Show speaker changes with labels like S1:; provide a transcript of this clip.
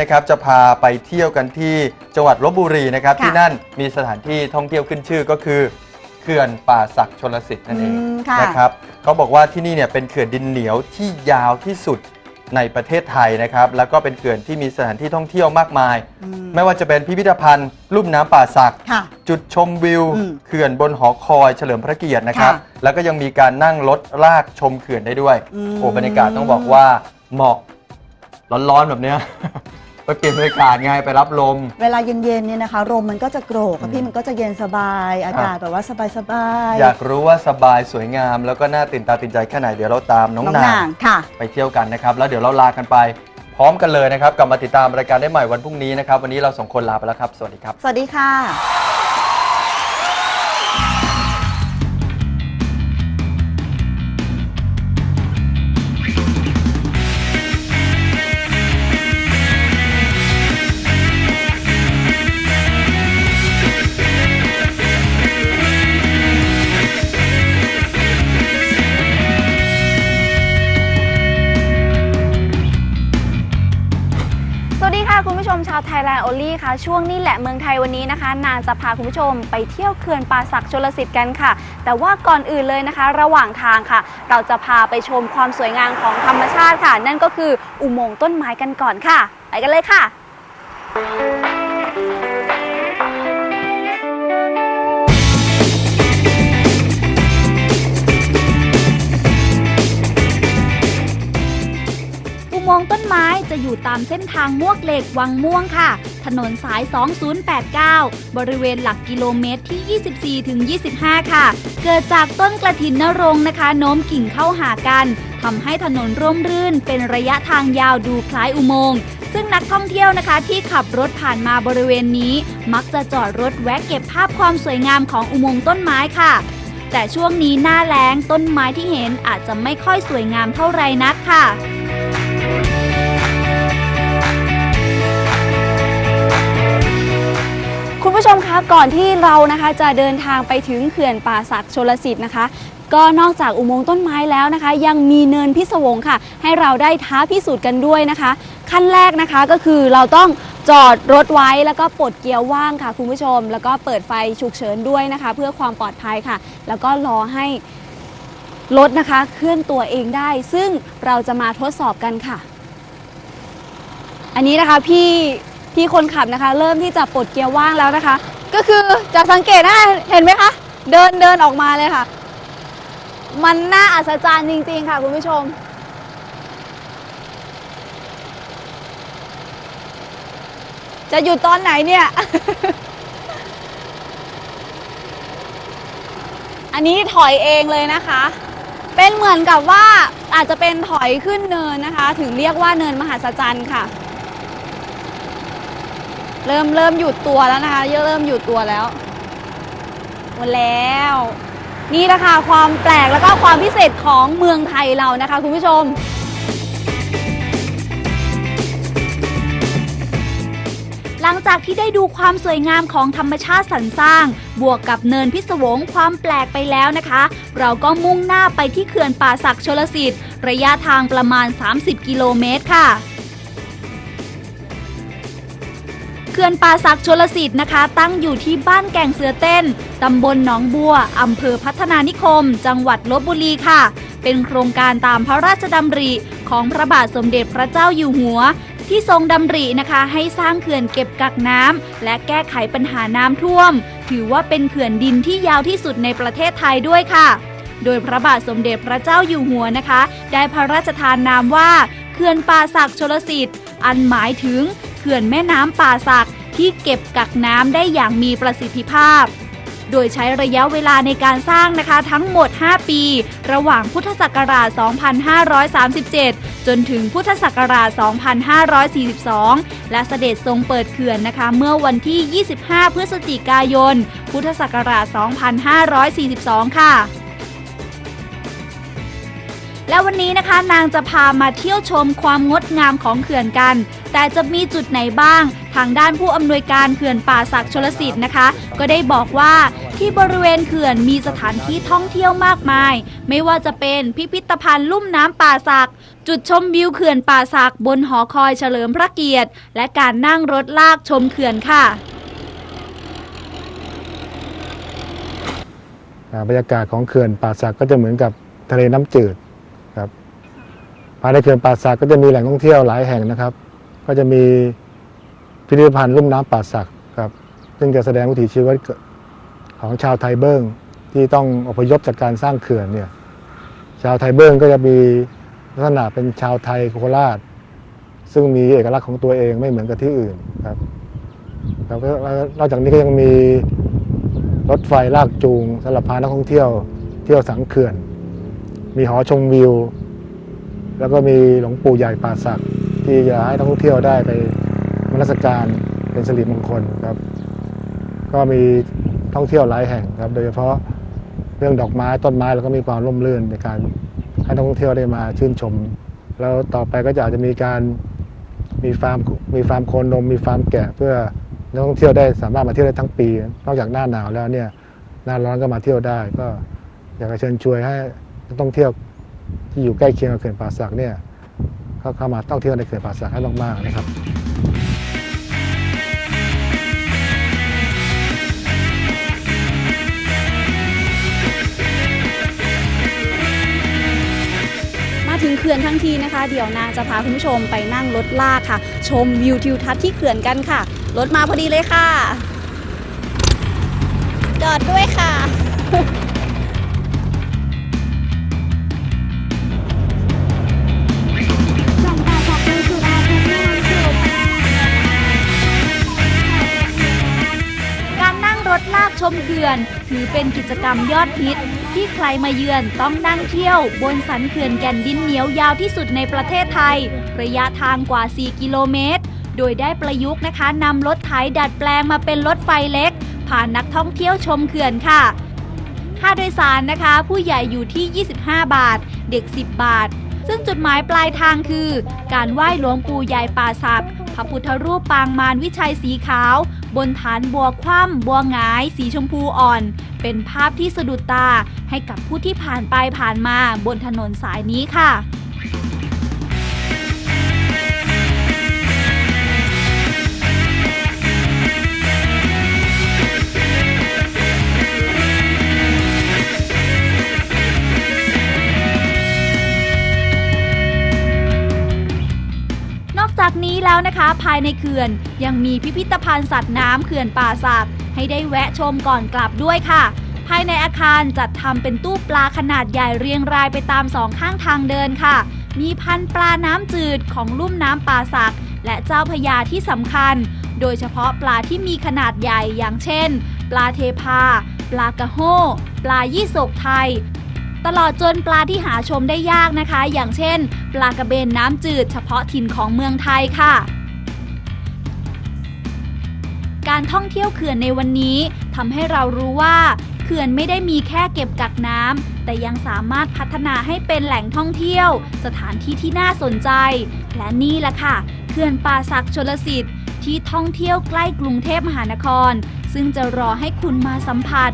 S1: นะครับจะพาไปเที่ยวกันที่จังหวัดลบบุรีนะครับ
S2: ค่ะ
S1: ที่นั่นมีสถานที่ท่องเที่ยวขึ้นชื่อก็คือเขื่อนป่าศักดิ์ชลสิทธิ์นั่นเอง
S2: อืมค่ะ
S1: นะครับเขาบอกว่าที่นี่เนี่ยเป็นเขื่อนดินเหนียวที่ยาวที่สุดในประเทศไทยนะครับ แล้วก็เป็นเขื่อนที่มีสถานที่ท่องเที่ยวมากมาย
S2: อืม
S1: ไม่ว่าจะเป็นพิพิธภัณฑ์ลุ่มน้ำป่าศักดิ์
S2: ค่ะ
S1: จุดชมวิว
S2: อืม
S1: เขื่อนบนหอคอยเฉลิมพระเกียรตินะครับ
S2: ค่ะ
S1: แล้วก็ยังมีการนั่งรถลากชมเขื่อนได้ด้วย
S2: อืม
S1: โอ้บรรยากาศต้องบอกว่าเหมาะร้อนๆแบบเนี้ย ไปเปลี่ยนบรรยากาศไงไปรับลม
S2: เวลาเย็นๆเนี่ยนะคะลมมันก็จะโกรกอะ
S1: อืม
S2: พี่มันก็จะเย็นสบายอากาศแบบว่าสบายๆ
S1: อยากรู้ว่าสบายสวยงาม แล้วก็น่าตื่นตาตื่นใจแค่ไหนเดี๋ยวเราตามน้อง
S2: น้อง
S1: นานา
S2: งงค่ะ
S1: ไปเที่ยวกันนะครับ แล้วเดี๋ยวเราลากันไป พร้อมกันเลยนะครับกลับมาติดตามรายการได้ใหม่วันพรุ่งนี้นะครับ วันนี้เราสองคนลาไปแล้วครับ สวัสดีครับ
S2: สวัสดีค่ะ
S3: ชมชาวไทยแลนด์โอลี่ค่ะ ช่วงนี้แหละเมืองไทยวันนี้นะคะ นานจะพาคุณผู้ชมไปเที่ยวเขื่อนป่าศักชลสิทธิ์กันค่ะ แต่ว่าก่อนอื่นเลยนะคะ ระหว่างทางค่ะ เราจะพาไปชมความสวยงามของธรรมชาติค่ะ นั่นก็คืออุโมงค์ต้นไม้กันก่อนค่ะ ไปกันเลยค่ะ ไม้จะอยู่ตามเส้นทางมวกเหล็กวังม่วงค่ะ ถนนสาย 2089 บริเวณหลักกิโลเมตรที่ 24-25 ค่ะ เกิดจากต้นกระถินนรงนะคะ โน้มกิ่งเข้าหากันทำให้ถนนร่มรื่น เป็นระยะทางยาวดูคล้ายอุโมงค์ซึ่งนักท่องเที่ยวนะคะที่ขับรถผ่านมาบริเวณนี้ มักจะจอดรถแวะเก็บภาพความสวยงามของอุโมงค์ต้นไม้ค่ะ แต่ช่วงนี้หน้าแล้งต้นไม้ที่เห็นอาจจะไม่ค่อยสวยงามเท่าไรนักค่ะ ก่อนที่เรานะคะจะเดินทางไปถึงเขื่อนป่าศักดิ์ชลสิทธิ์นะคะ ก็นอกจากอุโมงค์ต้นไม้แล้วนะคะ ยังมีเนินพิศวงค่ะ ให้เราได้ท้าพิสูจน์กันด้วยนะคะ ขั้นแรกนะคะก็คือเราต้องจอดรถไว้แล้วก็ปลดเกียร์ว่างค่ะคุณผู้ชม แล้วก็เปิดไฟฉุกเฉินด้วยนะคะ เพื่อความปลอดภัยค่ะ แล้วก็รอให้รถนะคะเคลื่อนตัวเองได้ ซึ่งเราจะมาทดสอบกันค่ะ อันนี้นะคะพี่พี่คนขับนะคะ เริ่มที่จะปลดเกียร์ว่างแล้วนะคะ ก็คือจะสังเกตนะเห็นไหมคะ เดินเดินออกมาเลยค่ะ มันน่าอัศจรรย์จริง ๆ ค่ะ คุณผู้ชม จะหยุดตอนไหนเนี่ย อันนี้ถอยเองเลยนะคะ เป็นเหมือนกับว่าอาจจะเป็นถอยขึ้นเนินนะคะ ถึงเรียกว่าเนินมหัศจรรย์ค่ะ เริ่มเริ่มหยุดตัวแล้วนะคะเริ่มหยุดตัวแล้วหมดแล้ว นี่แหละค่ะความแปลกแล้วก็ความพิเศษของเมืองไทยเรานะคะ คุณผู้ชม หลังจากที่ได้ดูความสวยงามของธรรมชาติสรรสร้าง บวกกับเนินพิศวงความแปลกไปแล้วนะคะ เราก็มุ่งหน้าไปที่เขื่อนป่าศักดิ์ชลสิทธิ์ ระยะทางประมาณ 30 กิโลเมตรค่ะ เขื่อนป่าศักชลสิทธิ์นะคะ ตั้งอยู่ที่บ้านแก่งเสือเต้น ตำบลหนองบัว อำเภอพัฒนานิคม จังหวัดลบบุรีค่ะ เป็นโครงการตามพระราชดำริของพระบาทสมเด็จพระเจ้าอยู่หัว ที่ทรงดำรินะคะให้สร้างเขื่อนเก็บกักน้ำและแก้ไขปัญหาน้ำท่วม ถือว่าเป็นเขื่อนดินที่ยาวที่สุดในประเทศไทยด้วยค่ะ โดยพระบาทสมเด็จพระเจ้าอยู่หัวนะคะ ได้พระราชทานนามว่าเขื่อนป่าศักชลสิทธิ์อันหมายถึง เขื่อนแม่น้ำป่าศักดิ์ที่เก็บกักน้ำได้อย่างมีประสิทธิภาพ โดยใช้ระยะเวลาในการสร้างนะคะทั้งหมด 5 ปี ระหว่างพุทธศักราช 2537 จนถึงพุทธศักราช 2542 และเสด็จทรงเปิดเขื่อนนะคะ เมื่อวันที่ 25 พฤศจิกายน พุทธศักราช 2542 ค่ะ และวันนี้นะคะนางจะพามาเที่ยวชมความงดงามของเขื่อนกัน แต่จะมีจุดไหนบ้าง ทางด้านผู้อำนวยการเขื่อนป่าศักดิ์ชลสิทธิ์นะคะ ก็ได้บอกว่าที่บริเวณเขื่อนมีสถานที่ท่องเที่ยวมากมาย ไม่ว่าจะเป็นพิพิธภัณฑ์ลุ่มน้ำป่าสักจุดชมวิวเขื่อนป่าสักบนหอคอยเฉลิมพระเกียรติ และการนั่งรถลากชมเขื่อนค่ะ
S4: บรรยากาศของเขื่อนป่าสักก็จะเหมือนกับทะเลน้ำจืด ภายในเขื่อนป่าสักก็จะมีแหล่งท่องเที่ยวหลายแห่งนะครับ ก็จะมีพิพิธภัณฑ์ลุ่มน้ำป่าสักครับซึ่งจะแสดงวิถีชีวิตของชาวไทเบิ้งที่ต้องอพยพจากการสร้างเขื่อนเนี่ยชาวไทเบิ้งก็จะมีลักษณะเป็นชาวไทยโคราช ซึ่งมีเอกลักษณ์ของตัวเองไม่เหมือนกับที่อื่นครับแล้วก็แล้วนอกจากนี้ก็ยังมีรถไฟลากจูงสำหรับพานักท่องเที่ยวเที่ยวสังเขื่อน มีหอชมวิว แล้วก็มีหลวงปู่ใหญ่ป่าสักดิ์ที่จะให้นักท่องเที่ยวได้ไปมนมัสการเป็นสิริมงคลครับ ก็มีท่องเที่ยวหลายแห่งครับ โดยเฉพาะเรื่องดอกไม้ต้นไม้แล้วก็มีความร่มรื่นในการให้นักท่องเที่ยวได้มาชื่นชม แล้วต่อไปก็จะอาจจะมีการมีฟาร์มมีฟาร์มโคนนมมีฟาร์มแกะเพื่อนักท่องเที่ยวได้สามารถมาเที่ยวได้ทั้งปี นอกจากหน้าหนาวแล้วเนี่ยหน้าร้อนก็มาเที่ยวได้ ก็อยากจะเชิญชวนให้นักท่องเที่ยว ที่อยู่ใกล้เคียงกับเขื่อนป่าสักเนี่ยเขาเข้ามาท่องเที่ยวในเขื่อนป่าสักให้มากๆนะครับ
S5: มาถึงเขื่อนทั้งทีนะคะ เดี๋ยวนางจะพาคุณผู้ชมไปนั่งรถลากค่ะ ชมวิวทิวทัศน์ที่เขื่อนกันค่ะรถมาพอดีเลยค่ะ จอดด้วยค่ะ
S3: ขื่อน ถือเป็นกิจกรรมยอดฮิต ที่ใครมาเยือนต้องนั่งเที่ยว บนสันเขื่อนแก่นดินเหนียวยาวที่สุดในประเทศไทย ระยะทางกว่า 4 กิโลเมตร โดยได้ประยุกต์นะคะนำรถไถดัดแปลงมาเป็นรถไฟเล็ก ผ่านนักท่องเที่ยวชมเขื่อนค่ะค่าโดยสารนะคะ ผู้ใหญ่อยู่ที่ 25 บาท เด็ก 10 บาท ซึ่งจุดหมายปลายทางคือ การไหว้หลวงปู่ใหญ่ป่าสัก พระพุทธรูปปางมารวิชัยสีขาว บนฐานบัวคว่ำบัวงาย สีชมพูอ่อน เป็นภาพที่สะดุดตาให้กับผู้ที่ผ่านไปผ่านมาบนถนนสายนี้ค่ะ จากนี้แล้วนะคะภายในเขื่อน ยังมีพิพิธภัณฑ์สัตว์น้ำเขื่อนป่าสักให้ได้แวะชมก่อนกลับด้วยค่ะ ภายในอาคารจัดทำเป็นตู้ปลาขนาดใหญ่เรียงรายไปตามสองข้างทางเดินค่ะ มีพันปลาน้ำจืดของลุ่มน้ำป่าสักและเจ้าพญาที่สำคัญ โดยเฉพาะปลาที่มีขนาดใหญ่อย่างเช่น ปลาเทพา ปลากระโห้ปลายี่สกไทย ตลอดจนปลาที่หาชมได้ยากนะคะ อย่างเช่น ปลากระเบนน้ำจืดเฉพาะถิ่นของเมืองไทยค่ะ การท่องเที่ยวเขื่อนในวันนี้ทำให้เรารู้ว่าเขื่อนไม่ได้มีแค่เก็บกักน้ำแต่ยังสามารถพัฒนาให้เป็นแหล่งท่องเที่ยว สถานที่ที่น่าสนใจ และนี่แหละค่ะเขื่อนป่าสักชลสิทธิ์ที่ท่องเที่ยวใกล้กรุงเทพมหานคร ซึ่งจะรอให้คุณมาสัมผัส